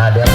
ada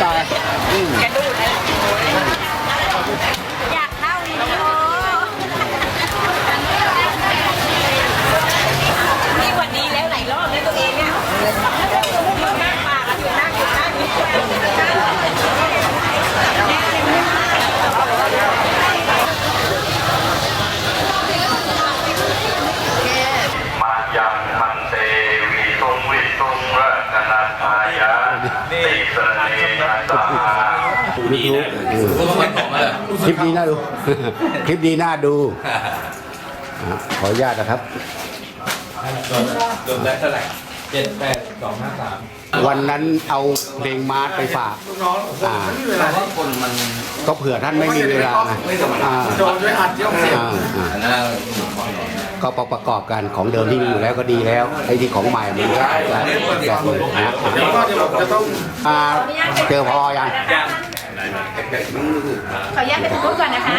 Còn ยูทูบคลิปนี้น่าดู คลิปนี้น่าดู ขออนุญาตนะครับโดนโดนไเท่าไหร่เจ็ดแปดสองห้าสามวันนั้นเอาเพลงมาร์ไปฝากอ่าก็เผื่อท่านไม่มีเวลาโอ่อมเสียก็ประกอบกันของเดิมที่มีอยู่แล้วก็ดีแล้วไอ้ที่ของใหม่มันก็แบบนี้นะเจอพอยัง ขอแยกญไปทางนู้นก่อนนะคะ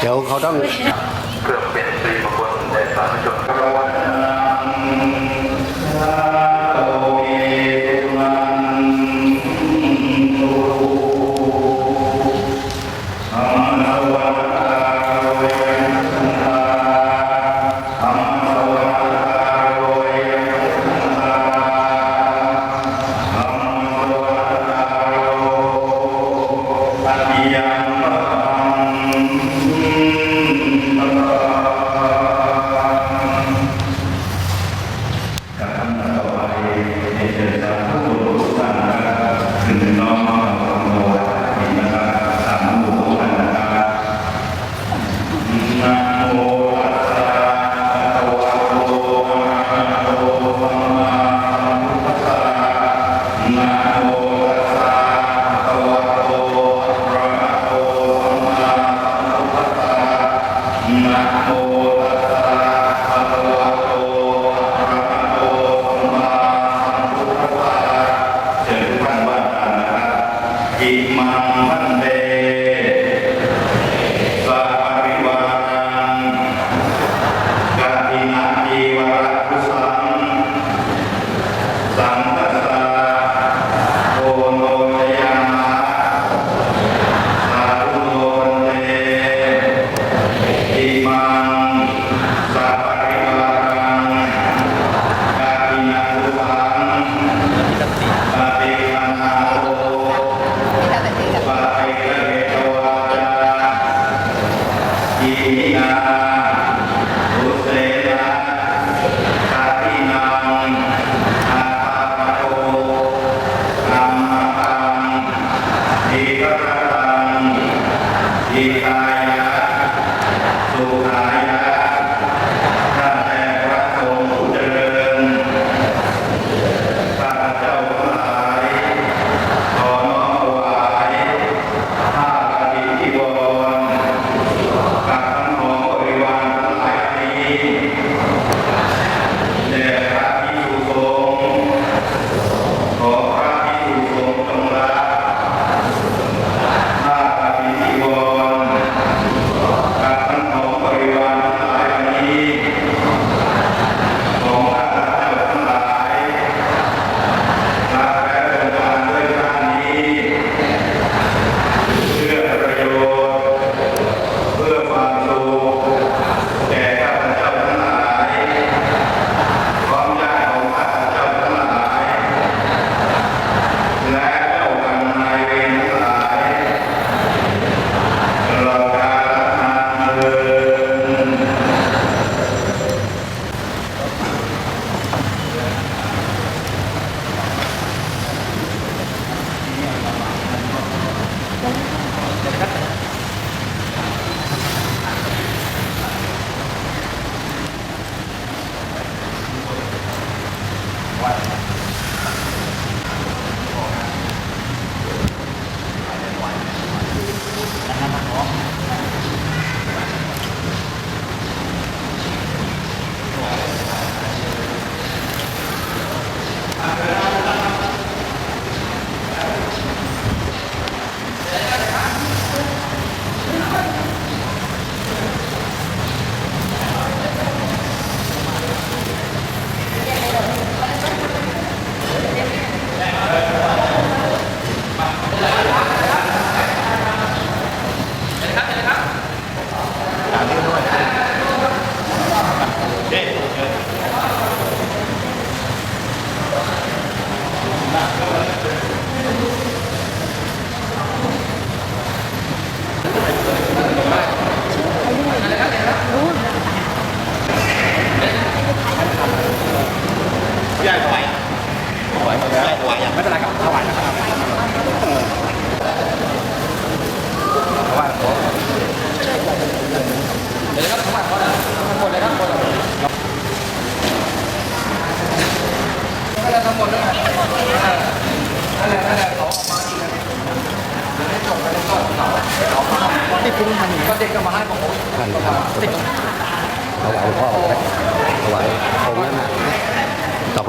เดี๋ยวเขาต้อง เพื่อเปลี่ยนสีมงคลในสาร Namaham.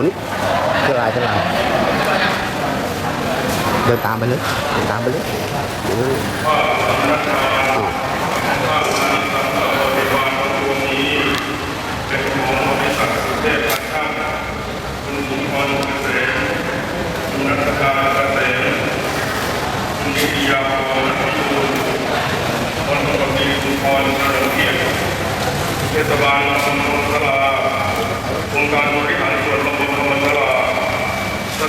คนนี้เท่าไรเท่าไรเดินตามไปเลยเดินตามไปเลยเออเป็นของบรินธ์ช่ามคุณนัทการเลยเทศบาลตำบลสลาองค์การบริหารส่วนตำบลธรรมศาลา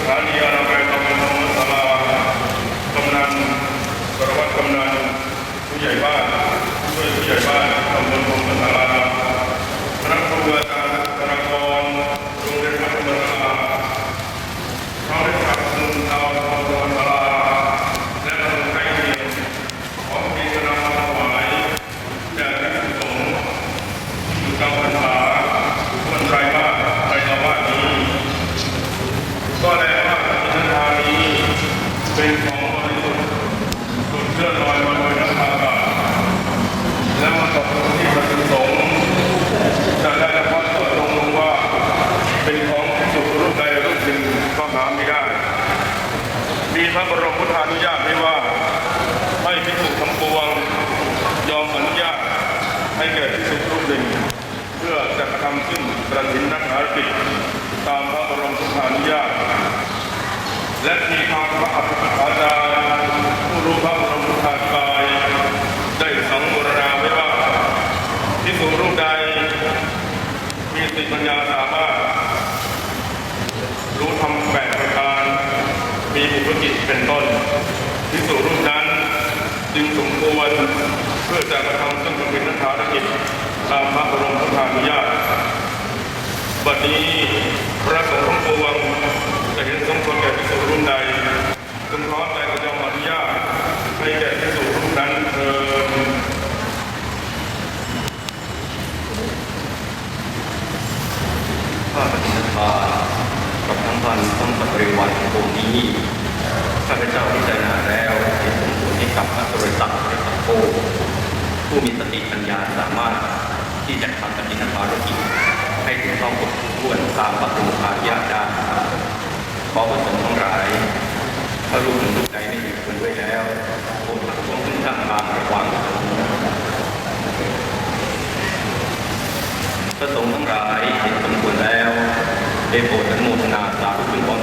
สถานีอนามัยตำบลธรรมศาลากำนันสารวัตรกำนันผู้ใหญ่บ้านผู้ช่วยผู้ใหญ่บ้านตำบลธรรมศาลา คณะครูอาจารย์คณะกรโรงเรียนมัธยมศึกษาชาวเล็กชาวสุนชาวตำบลสลาและตำบลใกล้เคียงขอมีคณะมาถวายแด่พระสงฆ์ที่อยู่ตามพรรษาวันไตรมาสไตรมาสนี้ ก็แลว่าอินทานี้เป็นของบริสุทธิ์สุดเลื่อนลอยมาโดยนักอากาศและมาตกลงที่พระสงฆ์ จะได้รับความตกลงลงว่า เป็นของสุรูปใดรูปหนึ่งก็หาไม่ได้ มีพระบรมพุทธานุญาตไม่ว่า ให้พิสุทั้งปวง ยอมอนุญาตให้แก่พิสุรูปหนึ่ง เพื่อจะกระทำขึ้นประทินนักหากิจตามพระบรมพุทธานุญาต และมีทางพระอัฏฐอาจารย์ผู้รู้พระบรมพุทธานุญาตได้สังวรณาไว้ว่า พิสูจรูปใดมีสติปัญญาสามารถ รู้ทำแปดประการ มีบุพกิจเป็นต้น พิสูจรูปนั้น จึงสมควรเพื่อจะกระทำซึ่งเป็นนักธารกิจ ตามพระบรมพุทธานุญาตบัดนี้พระสงฆ์ทั้งปวงจะเห็นสมควรแก่พิสูจรูปใดจึงร้อมใจกระยอมอนุญาตให้แก่พิสูจรูปนั้นเถิดข้าพเจ้าทากับทั้งพันทั้งบริวารของนี้ข้าพเจ้าพิจารณาแล้วเห็นสมควรให้กับพระสุริศักดิ์พระสังโฆผู้มีสติปัญญาสามารถ ที่จะทำปฏิณภารกิจให้ถึงต้องครบถ้วนตามพระบรมอาญาได้ขอประสงค์ทั้งหลายถ้าลูกหนึ่งลูกใดไม่มีคนด้วยแล้วโปรดประท้วงขึ้นตั้งบางระวังพระสงฆ์ทั้งหลายเห็นสมควรแล้วได้โปรดอนุโมทนาสาธุคุณพร้อม